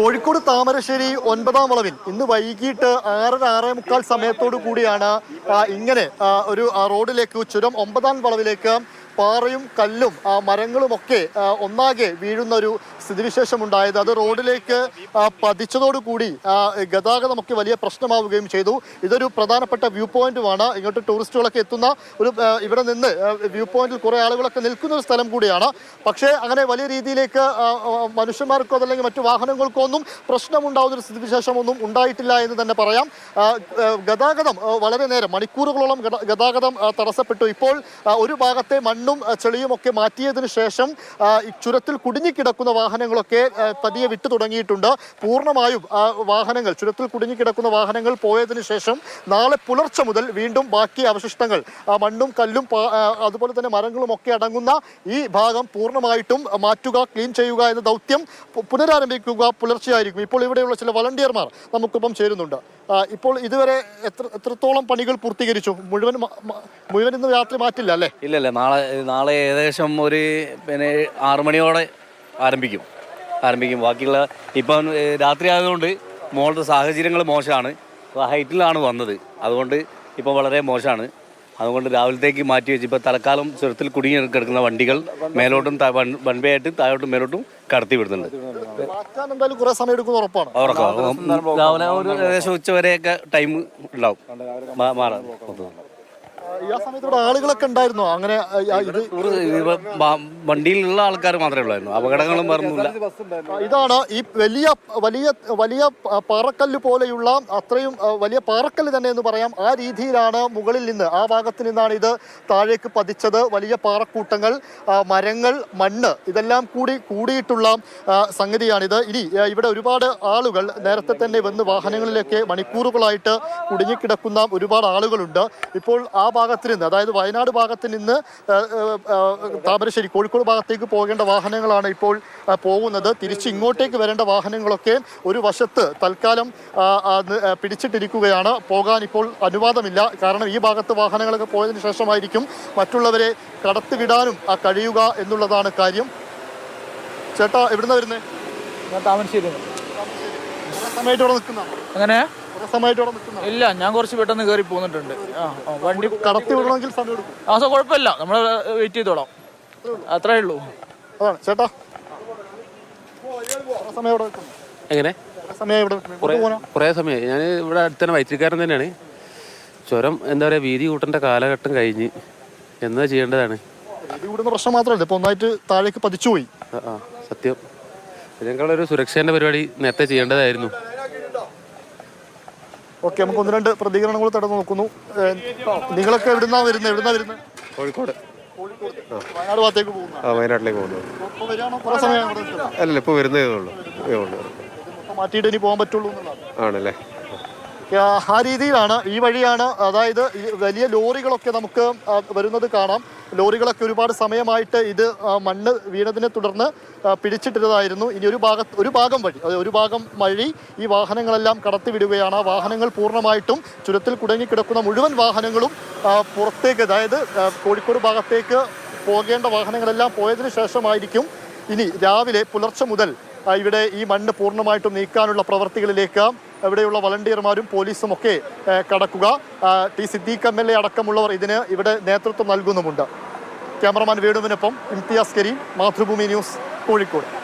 കോഴിക്കോട് താമരശ്ശേരി ഒൻപതാം വളവിൽ ഇന്ന് വൈകിട്ട് ആറര ആറേ മുക്കാൽ സമയത്തോടു കൂടിയാണ് ഇങ്ങനെ ഒരു റോഡിലേക്ക് ചുരം ഒമ്പതാം വളവിലേക്ക് പാറയും കല്ലും മരങ്ങളുമൊക്കെ ഒന്നാകെ വീഴുന്ന ഒരു സ്ഥിതിവിശേഷം ഉണ്ടായത് അത് റോഡിലേക്ക് പതിച്ചതോടുകൂടി ഗതാഗതമൊക്കെ വലിയ പ്രശ്നമാവുകയും ചെയ്തു. ഇതൊരു പ്രധാനപ്പെട്ട വ്യൂ പോയിന്റുമാണ്. ഇങ്ങോട്ട് ടൂറിസ്റ്റുകളൊക്കെ എത്തുന്ന ഒരു ഇവിടെ നിന്ന് വ്യൂ പോയിന്റിൽ കുറേ ആളുകളൊക്കെ നിൽക്കുന്ന ഒരു സ്ഥലം കൂടിയാണ്. പക്ഷേ അങ്ങനെ വലിയ രീതിയിലേക്ക് മനുഷ്യന്മാർക്കോ അതല്ലെങ്കിൽ മറ്റു വാഹനങ്ങൾക്കോ ഒന്നും പ്രശ്നമുണ്ടാവുന്ന ഒരു സ്ഥിതിവിശേഷമൊന്നും ഉണ്ടായിട്ടില്ല എന്ന് തന്നെ പറയാം. ഗതാഗതം വളരെ നേരം മണിക്കൂറുകളോളം ഗത- ഗതാഗതം തടസ്സപ്പെട്ടു. ഇപ്പോൾ ഒരു ഭാഗത്തെ മണ്ണും ആ, ചെളിയും ഒക്കെ മാറ്റിയതിനു ശേഷം ചുരത്തിൽ കുടുങ്ങിക്കിടക്കുന്ന വാഹനങ്ങളൊക്കെ പതിയെ വിട്ടു തുടങ്ങിയിട്ടുണ്ട്. പൂർണമായും വാഹനങ്ങൾ ചുരത്തിൽ കുടുങ്ങിക്കിടക്കുന്ന വാഹനങ്ങൾ പോയതിനു ശേഷം നാളെ പുലർച്ചെ മുതൽ വീണ്ടും ബാക്കി അവശിഷ്ടങ്ങൾ മണ്ണും കല്ലും അതുപോലെ തന്നെ മരങ്ങളും ഒക്കെ അടങ്ങുന്ന ഈ ഭാഗം പൂർണമായിട്ടും മാറ്റുക ക്ലീൻ ചെയ്യുക എന്ന ദൗത്യം പുനരാരംഭിക്കുക പുലർച്ചെയായിരിക്കും. ഇപ്പോൾ ഇവിടെയുള്ള ചില വളണ്ടിയർമാർ നമുക്കൊപ്പം ചേരുന്നുണ്ട്. ഇപ്പോൾ ഇതുവരെ എത്ര എത്രത്തോളം പണികൾ പൂർത്തീകരിച്ചു? മുഴുവൻ മുഴുവൻ ഇന്ന് രാത്രി മാറ്റില്ല അല്ലേ? ഇല്ല ഇല്ല നാളെ നാളെ ഏകദേശം ഒരു പിന്നെ ആറു മണിയോടെ ആരംഭിക്കും. ആരംഭിക്കും. ബാക്കിയുള്ള ഇപ്പം രാത്രി ആയതുകൊണ്ട് മോളുടെ സാഹചര്യങ്ങൾ മോശമാണ്. ഹൈറ്റിലാണ് വന്നത്. അതുകൊണ്ട് ഇപ്പം വളരെ മോശമാണ്. അതുകൊണ്ട് രാവിലത്തേക്ക് മാറ്റി വെച്ച് ഇപ്പോൾ തൽക്കാലം ചുരത്തിൽ കുടുങ്ങി കിടക്കുന്ന വണ്ടികൾ മേലോട്ടും one way one one way ആയിട്ട് താഴോട്ടും മേലോട്ടും കടത്തി വിടുന്നുണ്ട്. ഉറപ്പാണ്. രാവിലെ ഒരു ഏകദേശം ഉച്ച വരെയൊക്കെ ടൈം ഉണ്ടാവും. മാ- മാറാൻ ആ, സമയത്ത് ഇവിടെ ആളുകളൊക്കെ ഉണ്ടായിരുന്നോ? അങ്ങനെ ഇത് വണ്ടിയിലുള്ള ആൾക്കാർ മാത്രമേ ഉള്ളായിരുന്നു. അപകടങ്ങളും പറഞ്ഞില്ല ഇതാണ് ഈ വലിയ വലിയ വലിയ പാറക്കല്ല് പോലെയുള്ള അത്രയും വലിയ പാറക്കല്ല് തന്നെ എന്ന് പറയാം. ആ രീതിയിലാണ് മുകളിൽ നിന്ന് ആ ഭാഗത്ത് നിന്നാണ് ഇത് താഴേക്ക് പതിച്ചത്. വലിയ പാറക്കൂട്ടങ്ങൾ മരങ്ങൾ മണ്ണ് ഇതെല്ലാം കൂടി കൂടിയിട്ടുള്ള സംഗതിയാണിത്. ഇനി ഇവിടെ ഒരുപാട് ആളുകൾ നേരത്തെ തന്നെ വന്ന് വാഹനങ്ങളിലേക്ക് മണിക്കൂറുകളായിട്ട് കുടുങ്ങിക്കിടക്കുന്ന ഒരുപാട് ആളുകളുണ്ട്. ഇപ്പോൾ ആ ഭാഗത്ത് നിന്ന് അതായത് വയനാട് ഭാഗത്ത് നിന്ന് താമരശ്ശേരി കോഴിക്കോട് ഭാഗത്തേക്ക് പോകേണ്ട വാഹനങ്ങളാണ് ഇപ്പോൾ പോകുന്നത്. തിരിച്ച് ഇങ്ങോട്ടേക്ക് വരേണ്ട വാഹനങ്ങളൊക്കെ ഒരു വശത്ത് തൽക്കാലം പിടിച്ചിട്ടിരിക്കുകയാണ്. പോകാൻ ഇപ്പോൾ അനുവാദമില്ല. കാരണം ഈ ഭാഗത്ത് വാഹനങ്ങളൊക്കെ പോയതിന് ശേഷമായിരിക്കും മറ്റുള്ളവരെ കടത്തിവിടാനും ആ, കഴിയുക എന്നുള്ളതാണ് കാര്യം. ചേട്ടാ എവിടുന്ന വരുന്നത് താമരശ്ശേരി. സമയത്ത് ഇവിടെ നിൽക്കുന്ന അങ്ങനെ ഇല്ല ഞാൻ കുറച്ച് പെട്ടെന്ന് കയറി പോന്നിട്ടുണ്ട്. ആ ആ, വണ്ടി കടത്തി വിടണമെങ്കിൽ സമയം എടുക്കും. ആ സോ കുഴപ്പമില്ല. നമ്മൾ വെയിറ്റ് ചെയ്തോളാം. അത്രേ ഉള്ളൂ. അതാണ്. ചേട്ടാ സമയം നിൽക്കുന്നു. എങ്ങനെ? കുറെ സമയം ഇവിടെ നിൽക്കുന്നു. എങ്ങോട്ട് പോകാനാ കുറേ സമയമായി. ഞാൻ ഇവിടെ അടുത്ത് തന്നെ വൈദ്യുതിക്കാരൻ തന്നെയാണ്. ചുരം എന്താ പറയുക വീതി കൂട്ടേണ്ട കാലഘട്ടം കഴിഞ്ഞ് എന്താ ചെയ്യേണ്ടതാണ്? ഇത് പ്രശ്നം മാത്രമല്ല. ഇപ്പൊ ഒന്നായിട്ട് താഴേക്ക് പതിച്ചുപോയി. ആ ആ സത്യം. ഇതിനേക്കാളൊരു സുരക്ഷേന്റെ പരിപാടി നേരത്തെ ചെയ്യേണ്ടതായിരുന്നു. ഓക്കെ നമുക്ക് ഒന്ന് രണ്ട് പ്രതികരണങ്ങൾ തടഞ്ഞു നോക്കുന്നു. നിങ്ങളൊക്കെ എവിടുന്നാ വരുന്നത് എവിടുന്നാ വരുന്നത് കോഴിക്കോട്. വയനാട് ഭാഗത്തേക്ക് പോകുന്നു? ആ വയനാട്ടിലേക്ക് പോകുന്നു? അല്ലല്ല ഇപ്പോൾ വരുന്നതേ ഉള്ളൂ. മാറ്റിയിട്ട് ഇനി പോകാൻ പറ്റുള്ളൂ ആണല്ലേ? ആ, രീതിയിലാണ് ഈ വഴിയാണ് അതായത് വലിയ ലോറികളൊക്കെ നമുക്ക് വരുന്നത് കാണാം. ലോറികളൊക്കെ ഒരുപാട് സമയമായിട്ട് ഇത് മണ്ണ് വീണതിനെ തുടർന്ന് പിടിച്ചിട്ടിരുന്നതായിരുന്നു. ഇനി ഒരു ഭാഗത്ത് ഒരു ഭാഗം വഴി ഒരു ഭാഗം വഴി ഈ വാഹനങ്ങളെല്ലാം കടത്തിവിടുകയാണ്. ആ വാഹനങ്ങൾ പൂർണമായിട്ടും ചുരത്തിൽ കുടുങ്ങിക്കിടക്കുന്ന മുഴുവൻ വാഹനങ്ങളും പുറത്തേക്ക് അതായത് കോഴിക്കോട് ഭാഗത്തേക്ക് പോകേണ്ട വാഹനങ്ങളെല്ലാം പോയതിനു ശേഷമായിരിക്കും. ഇനി രാവിലെ പുലർച്ചെ മുതൽ ഇവിടെ ഈ മണ്ണ് പൂർണമായിട്ടും നീക്കാനുള്ള പ്രവർത്തികളിലേക്ക് ഇവിടെയുള്ള വളണ്ടിയർമാരും പോലീസും ഒക്കെ കടക്കുക. T Siddique M L A അടക്കമുള്ളവർ ഇതിന് ഇവിടെ നേതൃത്വം നൽകുന്നുമുണ്ട്. ക്യാമറമാൻ വേണുവിനൊപ്പം ഇംതിയാസ് കരീം മാതൃഭൂമി ന്യൂസ് കോഴിക്കോട്.